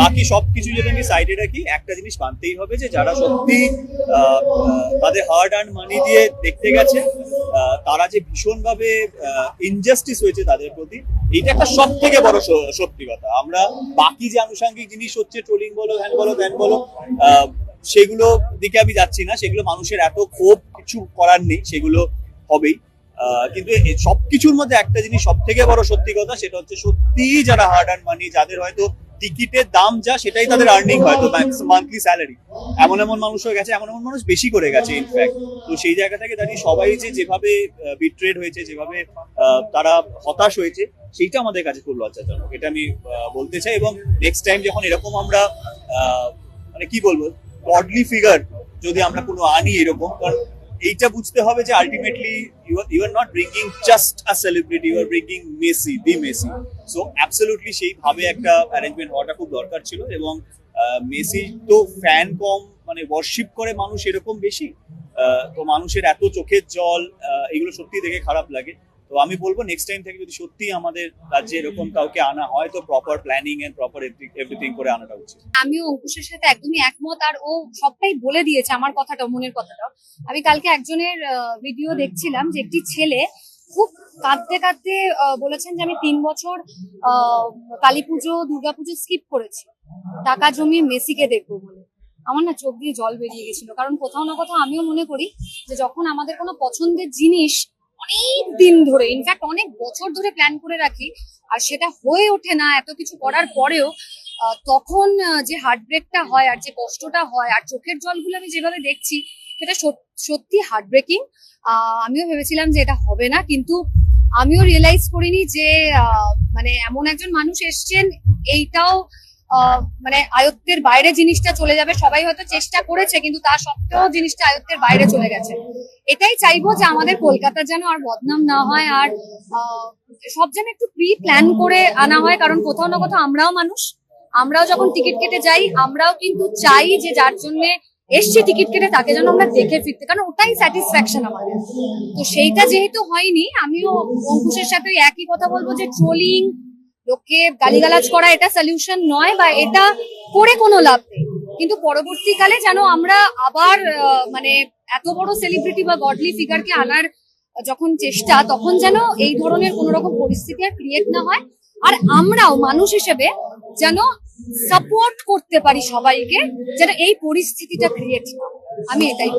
বাকি সবকিছু যদি আমি সাইডে রাখি, একটা জিনিস মানতেই হবে যে যারা সত্যি তাদের হার্ড আর্ন মানি দিয়ে দেখতে গেছে তারা যে ভীষণভাবে ইনজাস্টিস হয়েছে তাদের প্রতি, এইটা একটা সব থেকে বড় সত্যি কথা। আমরা বাকি যে আনুষঙ্গিক জিনিস হচ্ছে ট্রোলিং বলো হ্যান বলো ত্যান বলো সেগুলো দিকে আমি যাচ্ছি না, সেগুলো মানুষের এত ক্ষোভ কিছু করার নেই, সেগুলো হবেই। কিন্তু সবকিছুর মধ্যে একটা জিনিস সব থেকে বড় সত্যি কথা, সেটা হচ্ছে সত্যি যারা হার্ড আর্ন মানি যাদের হয়তো টিকিটের দাম যা সেটাই তাদের আর্নিং হয়তো মান্থলি স্যালারি এমন এমন মানুষ হয়ে গেছে, এমন এমন মানুষ বেশি করে গেছে ইনফ্যাক্ট তো সেই জায়গা থেকে দাঁড়িয়ে সবাই যে যেভাবে বিট্রেড হয়েছে, যেভাবে তারা হতাশ হয়েছে, সেইটা আমাদের কাছে খুব লজ্জাজনক। এটা আমি বলতে চাই এবং নেক্সট টাইম যখন এরকম আমরা মানে কি বলব গডলি ফিগার যদি আমরা কোনো আনি এরকম, কারণ এইটা বুঝতে হবে যে ultimately you are you are not bringing just a celebrity you are bringing Messi the Messi so absolutely সেইভাবে একটা অ্যারেঞ্জমেন্ট হওয়াটা খুব দরকার ছিল এবং মেসি তো ফ্যান কম মানে ওয়ার্শিপ করে মানুষ এরকম বেশি। তো মানুষের এত চোখের জল এগুলো সত্যি দেখে খারাপ লাগে। তো আমি বলব নেক্সট টাইম থেকে যদি সত্যি আমাদের রাজ্যে এরকম কাউকে আনা হয়, তো proper planning and proper everything করে আনাটা উচিত। আমিও অঙ্কুশের সাথে একদমই একমত, আর ও সবটাই বলে দিয়েছে আমার কথাটা মনের কথাটা আমি কালকে একজনের ভিডিও দেখছিলাম যে একটি ছেলে খুব কাঁদতে কাঁদতে বলেছেন যে আমি তিন বছর কালী পুজো, দুর্গা পুজো স্কিপ করেছি। টাকা জমি মেসিকে দেখব বলে। আমার না চোখ দিয়ে জল বেরিয়ে গেছিল। কারণ কোথাও না কোথাও আমিও মনে করি যে যখন আমাদের কোনো পছন্দের জিনিস অনেক দিন ধরে ইনফ্যাক্ট অনেক বছর ধরে প্ল্যান করে রাখি, আর সেটা হয়ে ওঠে না, এত কিছু করার পরেও তখন যে হার্ট ব্রেকটা হয় আর যে কষ্টটা হয় আর চোখের জলগুলো আমি যেভাবে দেখছি, সেটা সত্যি হার্ট ব্রেকিং আমিও ভেবেছিলাম যে এটা হবে না, কিন্তু আমিও রিয়েলাইজ করিনি যে মানে এমন একজন মানুষ এসছেন, এইটাও মানে আয়ত্তের বাইরে জিনিসটা চলে যাবে। সবাই হয়তো চেষ্টা করেছে, কিন্তু তা সত্ত্বেও জিনিসটা আয়ত্তের বাইরে চলে গেছে। এটাই চাইব যে আমাদের কলকাতা যেন আর বদনাম না হয় আর সব যেন একটু প্রি প্ল্যান করে আনা হয়, কারণ কোথাও না কোথাও আমরাও মানুষ। আমরাও যখন টিকিট কেটে যাই, আমরাও কিন্তু চাই যে যার জন্য এসছি টিকিট কেটে তাকে যেন আমরা দেখে ফিরতে, কারণ ওটাই স্যাটিসফ্যাকশন আমাদের। তো সেইটা যেহেতু হয়নি, আমিও অঙ্কুশের সাথে একই কথা বলব যে ট্রোলিং লোককে গালিগালাজ করা এটা সলিউশন নয় বা এটা করে কোনো লাভ নেই। কিন্তু পরবর্তীকালে যেন আমরা আবার মানে এত বড় সেলিব্রিটি বা গডলি ফিগারকে আনার যখন চেষ্টা, তখন যেন এই ধরনের কোন রকম পরিস্থিতি আর ক্রিয়েট না হয় আর আমরাও মানুষ হিসেবে যেন সাপোর্ট করতে পারি সবাইকে, যেন এই পরিস্থিতিটা ক্রিয়েট না। আমি এটাই